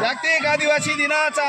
जागतिक आदिवासी दिनाचा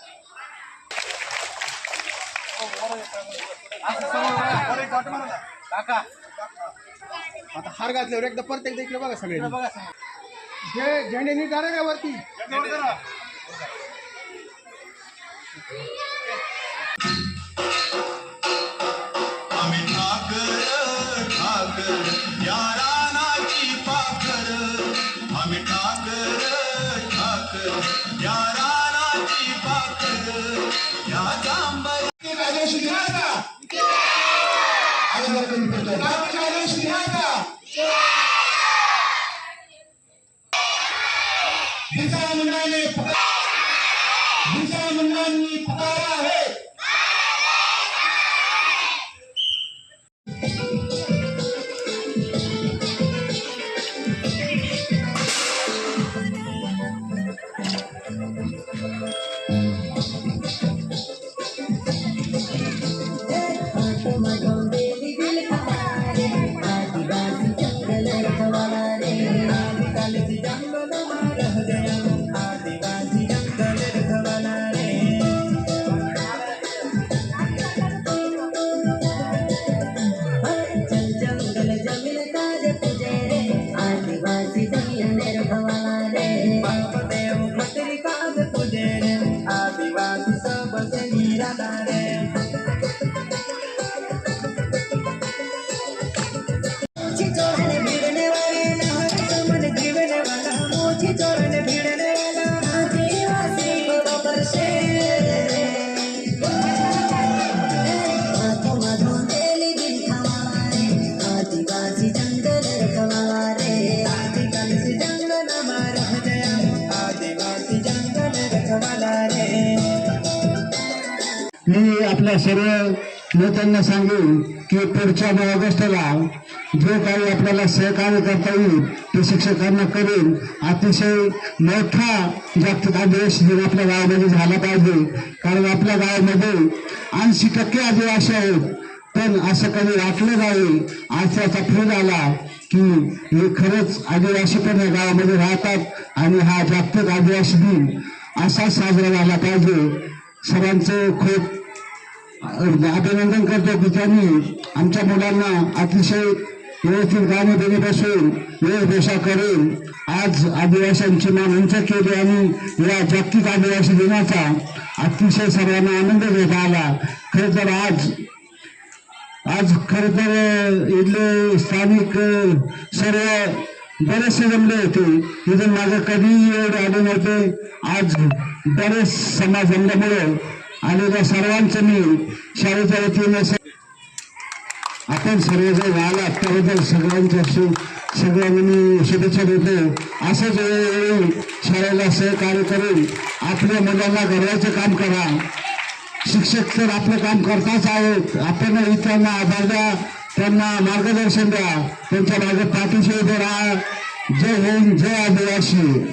काका आता हार घातल्यावर एकदा परत एकदा इकडे बघा सगळे. बघा जे झेंडे नीट आले का वरती? आम्ही आम्हाला कमी करतो आदेश दिला बिरसा मुंडाने बिरसा मुंडांनी पुकारा है आदिवासी आदिवासी सबसे चोरने भिड़ने वाले नहर जीवने वाला मोची चोरने भिड़ने वाला आदिवासी बरोबर दिन आदिवासी जंगल आदिवासी जंगल आदिवासी जंगल रखवाला रे. मी आपल्या सर्व नेत्यांना सांगेन की पुढच्या नऊ ऑगस्टला जो काही आपल्याला सहकार्य करता येईल ते शिक्षकांना करेन अतिशय मोठा जागतिक आदेश आपल्या गावामध्ये झाला पाहिजे. कारण आपल्या गावामध्ये ऐंशी टक्के आदिवासी आहेत. पण असं कधी वाटलं नाही. आज त्याचा फील आला की हे खरंच आदिवासी पण या गावामध्ये राहतात आणि हा जागतिक आदिवासी दिन असा साजरा झाला पाहिजे. सर्वांचं खूप अभिनंदन करतो की त्यांनी आमच्या मुलांना अतिशय व्यवस्थित गाणं देण्यापासून वेशभूषा करून आज आदिवासींची मान उंच केली आणि या जागतिक आदिवासी दिनाचा अतिशय सर्वांना आनंद घेता आला. खरं तर आज आज खर तर इथले स्थानिक सर्व बरेचसे जमले होते. इथून माझं कधीही एवढे आले नव्हते आज बरेच समाज जमल्यामुळे आणि त्या सर्वांचं मी शाळेच्या वतीने आपण सर्वजण आलात आत्ताबद्दल सगळ्यांच्या शु सगळ्यांना मी शुभेच्छा देतो. असंच वेळोवेळी शाळेला सहकार्य करून आपल्या मुलांना घडवायचं काम करा. शिक्षक तर आपलं काम करताच आहेत. आपण इतरांना आधार द्या. त्यांना मार्गदर्शन द्या. त्यांच्या मागे पाठीशी उभे राहा. जय हिंद जय आदिवासी.